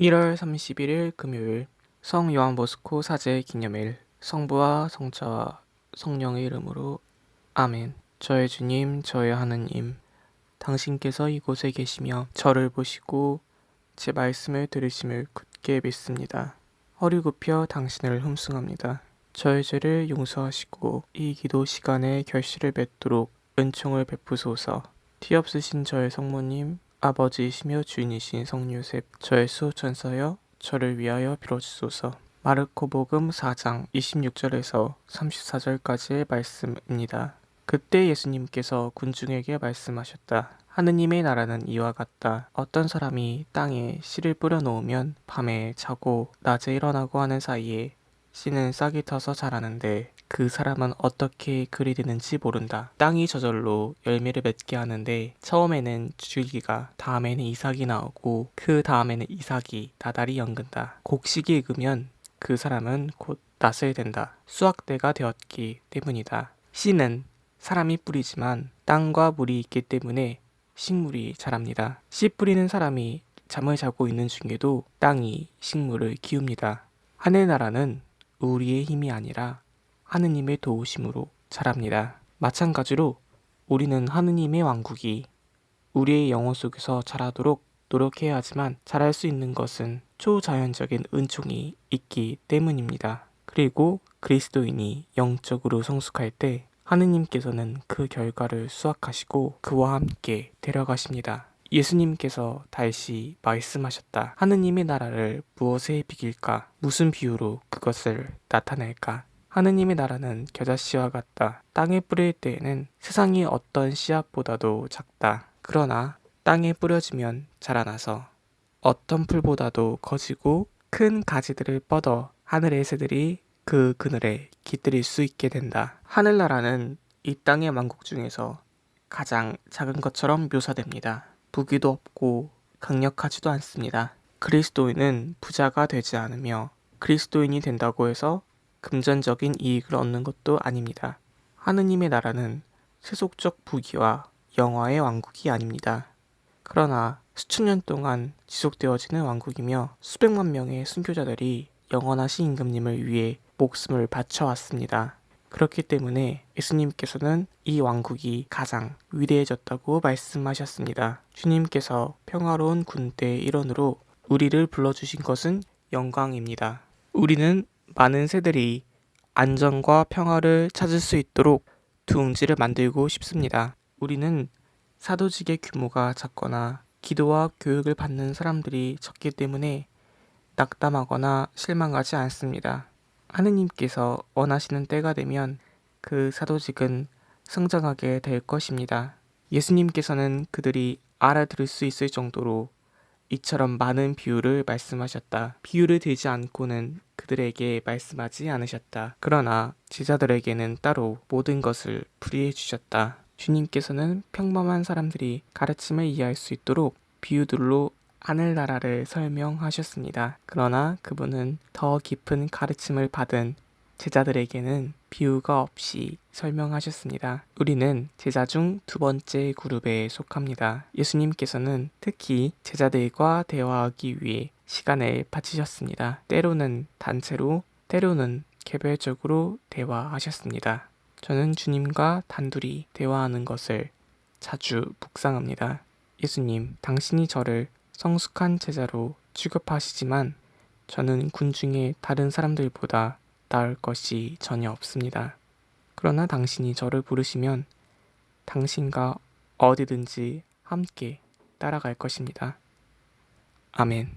1월 31일 금요일 성 요한 보스코 사제 기념일 성부와 성자와 성령의 이름으로 아멘. 저의 주님, 저의 하느님, 당신께서 이곳에 계시며 저를 보시고 제 말씀을 들으심을 굳게 믿습니다. 허리 굽혀 당신을 흠숭합니다. 저의 죄를 용서하시고 이 기도 시간에 결실을 맺도록 은총을 베푸소서. 뒤없으신 저의 성모님, 아버지이시며 주인이신 성요셉, 저의 수호천사여, 저를 위하여 빌어주소서. 마르코복음 4장 26절에서 34절까지의 말씀입니다. 그때 예수님께서 군중에게 말씀하셨다. 하느님의 나라는 이와 같다. 어떤 사람이 땅에 씨를 뿌려 놓으면 밤에 자고 낮에 일어나고 하는 사이에 씨는 싹이 터서 자라는데 그 사람은 어떻게 그리 되는지 모른다. 땅이 저절로 열매를 맺게 하는데 처음에는 줄기가 다음에는 이삭이 나오고 그 다음에는 이삭이 다달이 연근다. 곡식이 익으면 그 사람은 곧 낫을 된다. 수확대가 되었기 때문이다. 씨는 사람이 뿌리지만 땅과 물이 있기 때문에 식물이 자랍니다. 씨 뿌리는 사람이 잠을 자고 있는 중에도 땅이 식물을 키웁니다. 하늘나라는 우리의 힘이 아니라 하느님의 도우심으로 자랍니다. 마찬가지로 우리는 하느님의 왕국이 우리의 영혼 속에서 자라도록 노력해야 하지만 자랄 수 있는 것은 초자연적인 은총이 있기 때문입니다. 그리고 그리스도인이 영적으로 성숙할 때 하느님께서는 그 결과를 수확하시고 그와 함께 데려가십니다. 예수님께서 다시 말씀하셨다. 하느님의 나라를 무엇에 비길까? 무슨 비유로 그것을 나타낼까? 하느님의 나라는 겨자씨와 같다. 땅에 뿌릴 때에는 세상의 어떤 씨앗보다도 작다. 그러나 땅에 뿌려지면 자라나서 어떤 풀보다도 커지고 큰 가지들을 뻗어 하늘의 새들이 그 그늘에 깃들일 수 있게 된다. 하늘나라는 이 땅의 왕국 중에서 가장 작은 것처럼 묘사됩니다. 부귀도 없고 강력하지도 않습니다. 그리스도인은 부자가 되지 않으며 그리스도인이 된다고 해서 금전적인 이익을 얻는 것도 아닙니다. 하느님의 나라는 세속적 부귀와 영화의 왕국이 아닙니다. 그러나 수천 년 동안 지속되어지는 왕국이며 수백만 명의 순교자들이 영원하신 임금님을 위해 목숨을 바쳐왔습니다. 그렇기 때문에 예수님께서는 이 왕국이 가장 위대해졌다고 말씀하셨습니다. 주님께서 평화로운 군대의 일원으로 우리를 불러주신 것은 영광입니다. 우리는 많은 새들이 안전과 평화를 찾을 수 있도록 둥지를 만들고 싶습니다. 우리는 사도직의 규모가 작거나 기도와 교육을 받는 사람들이 적기 때문에 낙담하거나 실망하지 않습니다. 하느님께서 원하시는 때가 되면 그 사도직은 성장하게 될 것입니다. 예수님께서는 그들이 알아들을 수 있을 정도로 이처럼 많은 비유를 말씀하셨다. 비유를 들지 않고는 그들에게 말씀하지 않으셨다. 그러나 제자들에게는 따로 모든 것을 풀이해 주셨다. 주님께서는 평범한 사람들이 가르침을 이해할 수 있도록 비유들로 하늘나라를 설명하셨습니다. 그러나 그분은 더 깊은 가르침을 받은 제자들에게는 비유가 없이 설명하셨습니다. 우리는 제자 중 두 번째 그룹에 속합니다. 예수님께서는 특히 제자들과 대화하기 위해 시간을 바치셨습니다. 때로는 단체로, 때로는 개별적으로 대화하셨습니다. 저는 주님과 단둘이 대화하는 것을 자주 묵상합니다. 예수님, 당신이 저를 성숙한 제자로 취급하시지만 저는 군중의 다른 사람들보다 나을 것이 전혀 없습니다. 그러나 당신이 저를 부르시면 당신과 어디든지 함께 따라갈 것입니다. 아멘.